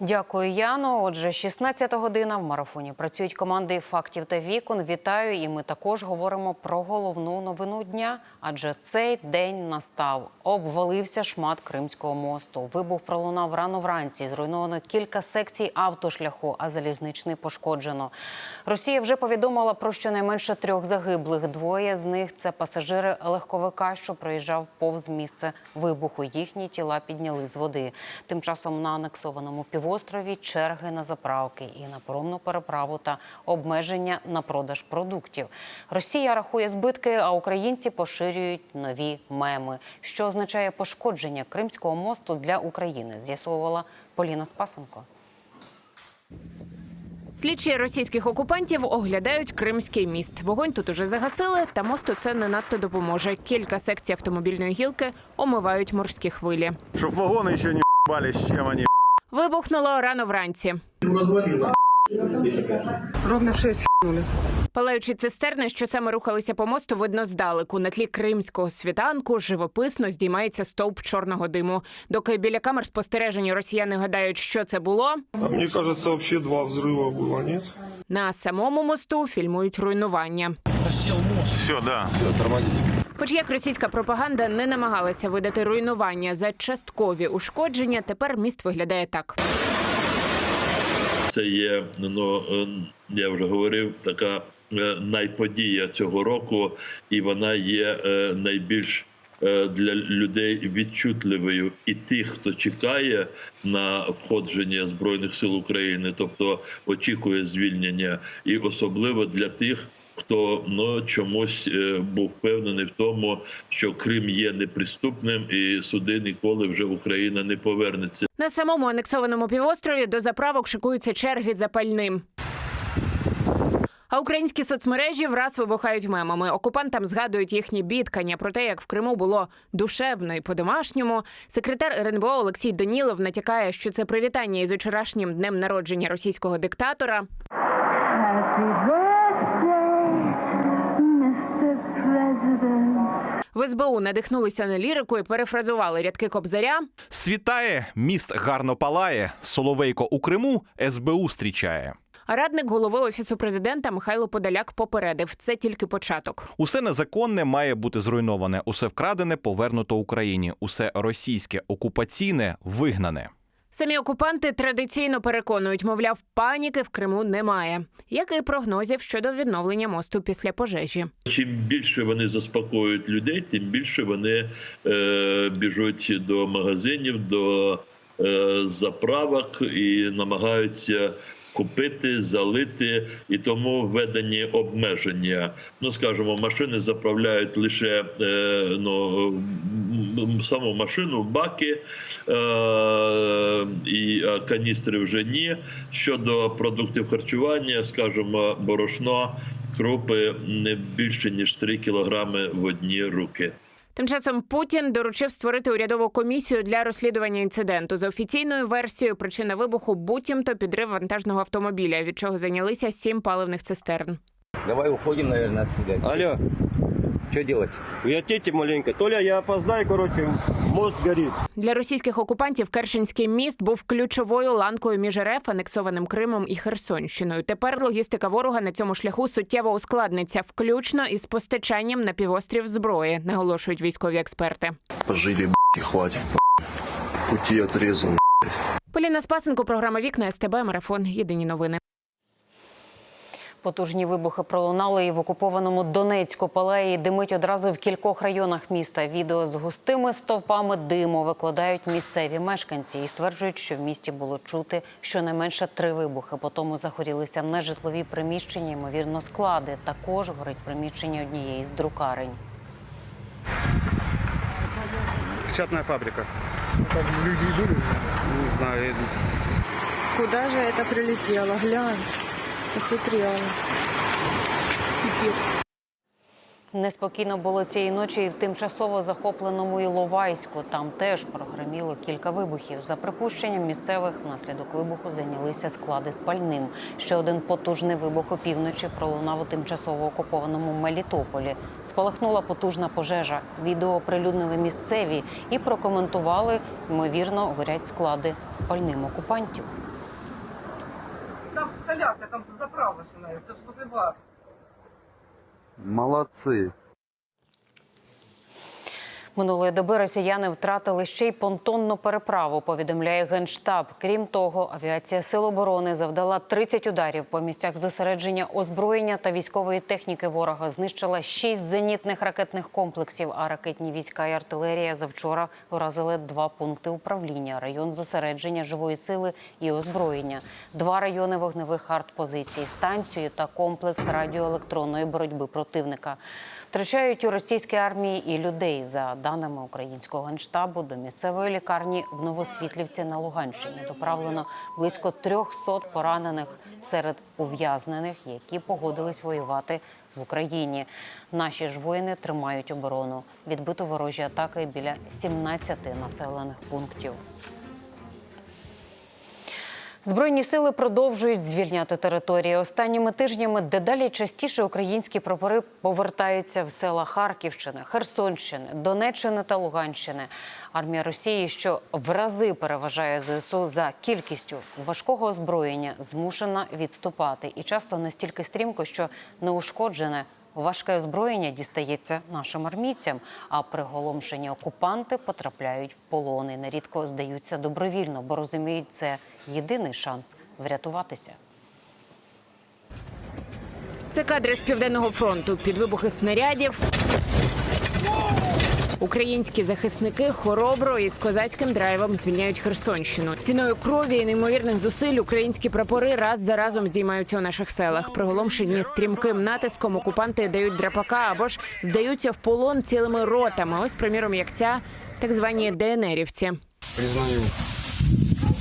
Дякую, Яно. Отже, 16 година в марафоні працюють команди фактів та вікон. Вітаю, і ми також говоримо про головну новину дня. Адже цей день настав. Обвалився шмат Кримського мосту. Вибух пролунав рано вранці. Зруйновано кілька секцій автошляху, а залізничний пошкоджено. Росія вже повідомила про щонайменше трьох загиблих. Двоє з них це пасажири легковика, що проїжджав повз місце вибуху. Їхні тіла підняли з води. Тим часом на анексованому півострові черги на заправки і на паромну переправу та обмеження на продаж продуктів. Росія рахує збитки, а українці поширюють нові меми. Що означає пошкодження Кримського мосту для України? З'ясовувала Поліна Спасенко. Слідчі російських окупантів оглядають Кримський міст. Вогонь тут уже загасили, та мосту це не надто допоможе. Кілька секцій автомобільної гілки омивають морські хвилі. Чтоб вагоны еще не ебались, с чем они Вибухнуло рано вранці. Ровно в 6 хнули. Палаючі цистерни, що саме рухалися по мосту, видно здалеку. На тлі кримського світанку живописно здіймається стовп чорного диму. Доки біля камер спостереження росіяни гадають, що це було. А мне кажется, вообще два взрыва было, нет? На самому мосту фільмують руйнування. Все, да. Хоч як російська пропаганда не намагалася видати руйнування за часткові ушкодження, тепер міст виглядає так. Це є, ну е, я вже говорив, така е, найподія цього року, і вона є е, найбільш для людей відчутливою і тих, хто чекає на входження збройних сил України, тобто очікує звільнення, і особливо для тих. Хто ну чомусь е, був впевнений в тому, що Крим є неприступним, і суди ніколи вже Україна не повернеться. На самому анексованому півострові до заправок шикуються черги за пальним. А українські соцмережі враз вибухають мемами. Окупантам згадують їхні бідкання про те, як в Криму було душевно і по-домашньому. Секретар РНБО Олексій Данілов натякає, що це привітання із учорашнім днем народження російського диктатора. В СБУ надихнулися на лірику і перефразували рядки кобзаря. Світає, міст гарно палає, Соловейко у Криму СБУ зустрічає. Радник голови офісу президента Михайло Подоляк попередив, це тільки початок. Усе незаконне має бути зруйноване, усе вкрадене повернуто Україні, усе російське окупаційне вигнане. Самі окупанти традиційно переконують, мовляв, паніки в Криму немає, як і прогнозів щодо відновлення мосту після пожежі. Чим більше вони заспокоюють людей, тим більше вони е, біжуть до магазинів, до е, заправок і намагаються. Купити, залити, і тому введені обмеження. Ну скажімо, машини заправляють лише е, ну, саму машину баки, е, і каністри вже ні. Щодо продуктів харчування, скажімо, борошно, крупи не більше ніж 3 кілограми в одні руки. Тим часом Путін доручив створити урядову комісію для розслідування інциденту. За офіційною версією, причина вибуху буцімто підрив вантажного автомобіля, від чого зайнялися сім паливних цистерн. Давай уходимо, наверное, отсюда. Алло, Что делать? вертите маленько. Толя, я опоздаю, короче, мост горит. Для російських окупантів Керченський міст був ключовою ланкою між РФ, анексованим Кримом і Херсонщиною. Тепер логістика ворога на цьому шляху суттєво ускладниться, включно із постачанням на півострів зброї, наголошують військові експерти. Пожили, б***ь, хватит, б***ь. Пути отрезаны. Поліна Спасенко, програма Вікна СТБ, марафон. Єдині новини. Потужні вибухи пролунали і в окупованому Донецьку палеї димить одразу в кількох районах міста. Відео з густими стовпами диму викладають місцеві мешканці і стверджують, що в місті було чути щонайменше три вибухи. Потім загорілися нежитлові приміщення, ймовірно, склади. Також горить приміщення однієї з друкарень. Печатная фабрика. Там люди идут? Не знаю. Куда же это прилетело? Глянь. Алла. Пипец. Неспокійно було цієї ночі в тимчасово захопленому Іловайську. Там теж прогреміло кілька вибухів. За припущенням місцевих, внаслідок вибуху зайнялися склади з пальним. Ще один потужний вибух опівночі пролунав у тимчасово окупованому Мелітополі. Спалахнула потужна пожежа. Відео оприлюднили місцеві і прокоментували. Ймовірно, горять склади з пальним окупантів. Там там заправочная, это ж возле вас. Молодцы. Минулої доби росіяни втратили ще й понтонну переправу. Повідомляє генштаб. Крім того, авіація Сил оборони завдала 30 ударів по місцях зосередження озброєння та військової техніки ворога. Знищила 6 зенітних ракетних комплексів. А ракетні війська і артилерія завчора вразили два пункти управління: район зосередження живої сили і озброєння, два райони вогневих артпозицій, станцію та комплекс радіоелектронної боротьби противника. Втрачають у російській армії і людей. За даними українського генштабу, до місцевої лікарні в Новосвітлівці на Луганщині доправлено близько 300 поранених серед ув'язнених, які погодились воювати в Україні. Наші ж воїни тримають оборону. Відбито ворожі атаки біля 17 населених пунктів. Збройні сили продовжують звільняти території. Останніми тижнями дедалі частіше українські прапори повертаються в села Харківщини, Херсонщини, Донеччини та Луганщини. Армія Росії, що в рази переважає ЗСУ за кількістю важкого озброєння, змушена відступати і часто настільки стрімко, що неушкоджене Важке озброєння дістається нашим армійцям, а приголомшені окупанти потрапляють в полони. нерідко здаються добровільно, бо розуміють, це єдиний шанс врятуватися. Це кадри з південного фронту під вибухи снарядів. Українські захисники хоробро і з козацьким драйвом звільняють Херсонщину. Ціною крові і неймовірних зусиль українські прапори раз за разом здіймаються у наших селах. Приголомшені стрімким натиском окупанти дають драпака або ж здаються в полон цілими ротами. Ось, приміром, як ця так звані ДНРівці. Признаю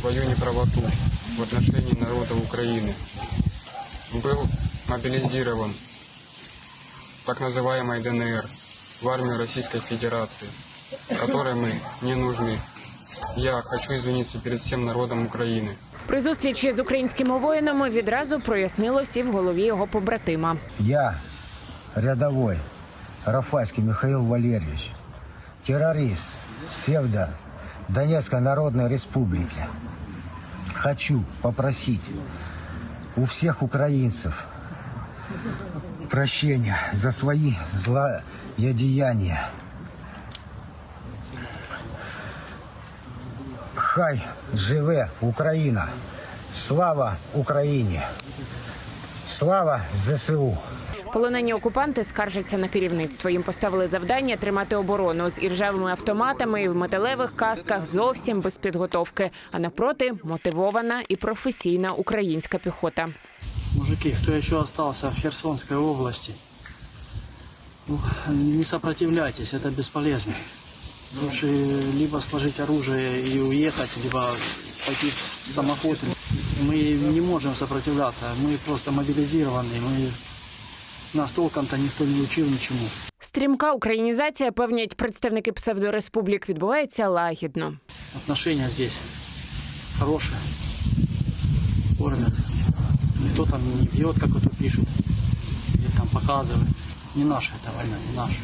свою неправоту в отношении народа Украины. Был мобилизирован так называемой ДНР в армию Российской Федерации, которой мы не нужны. Я хочу извиниться перед всем народом Украины. При зустрічі з українськими воїнами відразу прояснилося і в голові його побратима. Я, рядовой Рафальский Михаил Валерьевич, террорист псевдо Донецкой Народной Республики, хочу попросить у всех украинцев прощения за свои злодеяния. Хай живе Україна! Слава Україні! Слава ЗСУ! Полонені окупанти скаржаться на керівництво. Їм поставили завдання тримати оборону з іржавими автоматами і в металевих касках зовсім без підготовки. А напроти мотивована і професійна українська піхота Мужики, кто еще остался в Херсонской области, ну, не сопротивляйтесь, это бесполезно. Лучше либо сложить оружие и уехать, либо пойти в самоход. Мы не можем сопротивляться, мы просто мобилизированы, мы... нас толком-то никто не учил ничему. Стрімка українізація, певнять представники псевдореспублік, відбувається лагідно. Отношения здесь хорошие, кормят. Никто там не бьет, как это пишут, или там показывает. Не наша эта война, не наша.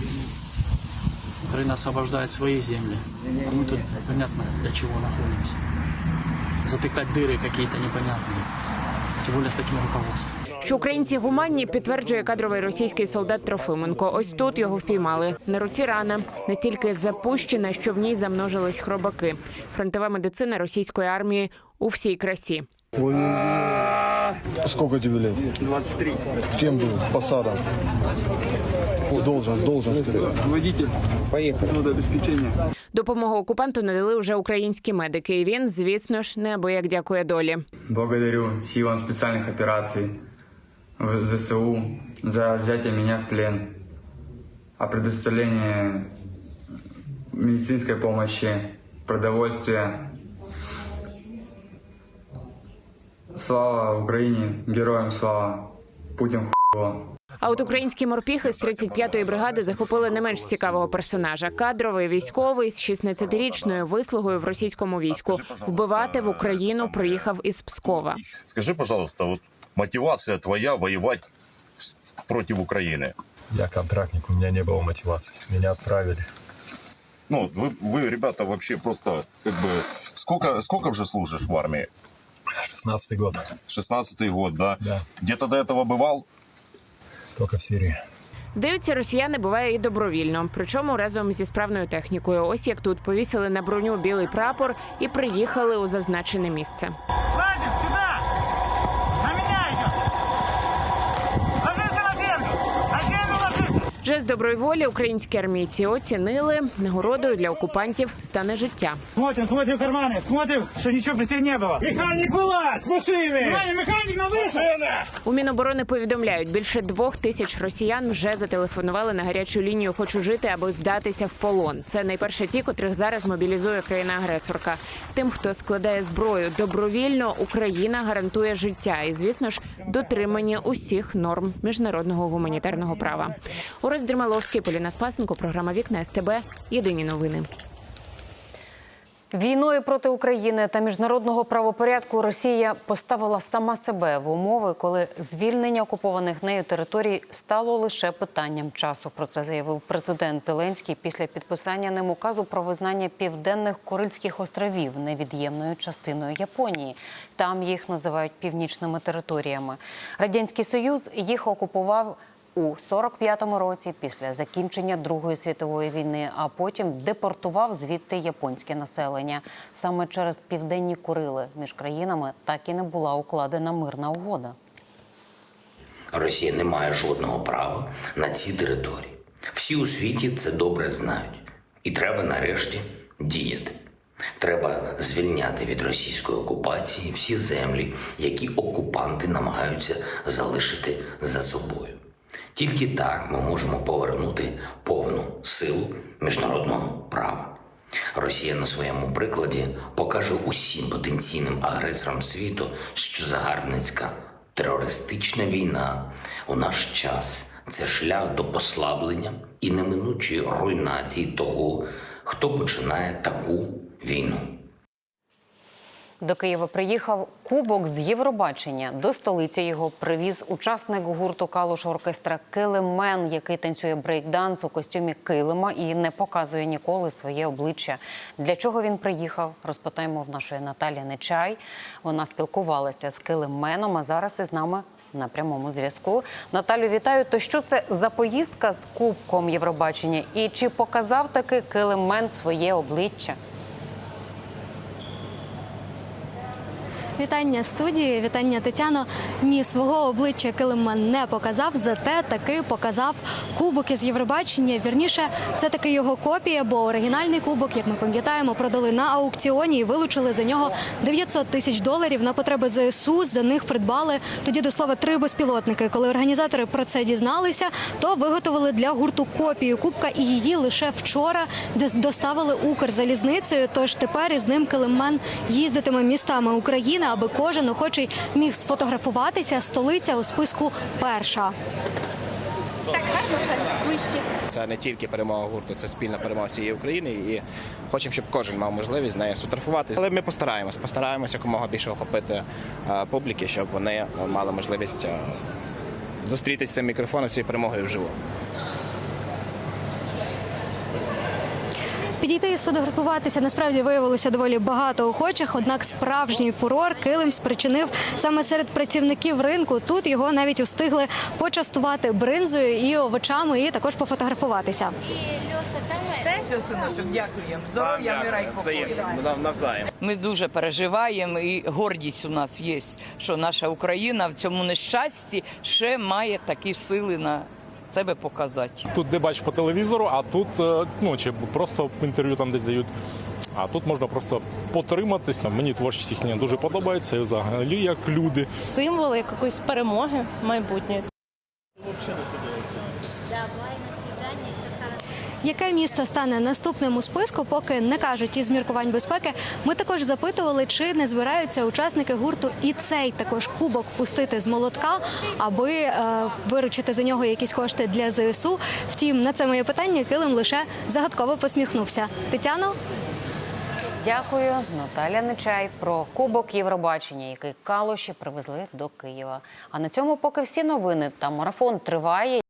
Украина освобождает свои земли, а мы тут понятно для чего находимся. Затыкать дыры какие-то непонятные, тем более с таким руководством. Що українці гуманні підтверджує кадровий російський солдат Трофименко. Ось тут його впіймали. На руці рана настільки запущена, що в ній замножились хробаки. Фронтова медицина російської армії у всій красі. Сколько тебе лет? 23. Кем был? Посадом? Должность, должность. Водитель. Поехали. обеспечения. Допомогу окупанту надали вже українські медики. І він, звісно ж, неабияк дякує долі. Благодарю силам специальных операций в ЗСУ за взятие меня в плен, о предоставлении медицинской помощи, продовольствия. Слава Украине, героям слава, Путин хуево. А от українські морпіхи з 35-ї бригади захопили не менш цікавого персонажа кадровий військовий з 16-річною вислугою в російському війську. Вбивати в Україну приїхав із Пскова. Скажи, пожалуйста, вот мотивация твоя воевать с- против Украины? Я контрактник, у меня не было мотивации. Меня отправили. Ну, вы, вы, ребята, вообще просто как бы... Сколько, сколько уже служишь в армии? 16 год. 16-й год, да? Да. Где-то до этого бывал? Только в Сирии. Здаються, росіяни буває і добровільно, причому разом зі справною технікою. Ось як тут повісили на броню білий прапор і приїхали у зазначене місце. Жест доброї волі українські армійці оцінили нагородою для окупантів стане життя. Смотрим, смотрим карманы, смотрим, что ничего при себе не было. Механик вылазь с машины! Механик на машина! У Міноборони повідомляють, більше двох тисяч росіян вже зателефонували на гарячу лінію Хочу жити аби здатися в полон. Це найперше ті, котрих зараз мобілізує країна-агресорка. Тим, хто складає зброю добровільно, Україна гарантує життя і, звісно ж, дотримання усіх норм міжнародного гуманітарного права. Орес Дрімаловський, Поліна Спасенко, програма Вікна СТБ. Єдині новини. Війною проти України та міжнародного правопорядку Росія поставила сама себе в умови, коли звільнення окупованих нею територій стало лише питанням часу. Про це заявив президент Зеленський після підписання ним указу про визнання південних Курильських островів невід'ємною частиною Японії. Там їх називають північними територіями. Радянський Союз їх окупував. У 45-му році після закінчення Другої світової війни, а потім депортував звідти японське населення. Саме через південні Курили між країнами так і не була укладена мирна угода. Росія не має жодного права на ці території. Всі у світі це добре знають. І треба нарешті діяти. Треба звільняти від російської окупації всі землі, які окупанти намагаються залишити за собою. Тільки так ми можемо повернути повну силу міжнародного права. Росія на своєму прикладі покаже усім потенційним агресорам світу, що загарбницька терористична війна у наш час це шлях до послаблення і неминучої руйнації того, хто починає таку війну. До Києва приїхав кубок з Євробачення. До столиці його привіз учасник гурту Калуш оркестра Килимен, який танцює брейкданс у костюмі килима і не показує ніколи своє обличчя. Для чого він приїхав? Розпитаємо в нашої Наталі Нечай. Вона спілкувалася з Килименом, а зараз із нами на прямому зв'язку. Наталю, вітаю. То що це за поїздка з кубком Євробачення? І чи показав таки Килимен своє обличчя? Вітання студії, вітання Тетяно. Ні, свого обличчя Килиман не показав, зате таки показав кубок із Євробачення. Вірніше, це таки його копія, бо оригінальний кубок, як ми пам'ятаємо, продали на аукціоні і вилучили за нього 900 тисяч доларів на потреби ЗСУ. За них придбали тоді до слова три безпілотники. Коли організатори про це дізналися, то виготовили для гурту копію кубка і її лише вчора дос- доставили Укрзалізницею. Тож тепер із ним Килиман їздитиме містами України, аби кожен охочий міг сфотографуватися. Столиця у списку перша. Це не тільки перемога гурту, це спільна перемога всієї України. І хочемо, щоб кожен мав можливість з нею сфотографуватися. Але ми постараємось, постараємось якомога більше охопити е, публіки, щоб вони мали можливість е, зустрітися з цим мікрофоном цією перемогою вживу. Підійти і сфотографуватися насправді виявилося доволі багато охочих. Однак справжній фурор килим спричинив саме серед працівників ринку. Тут його навіть устигли почастувати бринзою і овочами, і також пофотографуватися. Все, синочок, дякуємо. Здоров'я, мира покою. навзаєм. Ми дуже переживаємо, і гордість у нас є, що наша Україна в цьому нещасті ще має такі сили на себе показати. Тут де бачиш по телевізору, а тут е, ну чи просто інтерв'ю там десь дають. А тут можна просто потриматись. Мені творчість їхня дуже подобається. І взагалі як люди. символ якоїсь перемоги майбутньої. Яке місто стане наступним у списку, поки не кажуть із міркувань безпеки. Ми також запитували, чи не збираються учасники гурту і цей також кубок пустити з молотка, аби е, виручити за нього якісь кошти для ЗСУ. Втім, на це моє питання Килим лише загадково посміхнувся. Тетяно. Дякую, Наталя Нечай про Кубок Євробачення, який калуші привезли до Києва. А на цьому поки всі новини та марафон триває.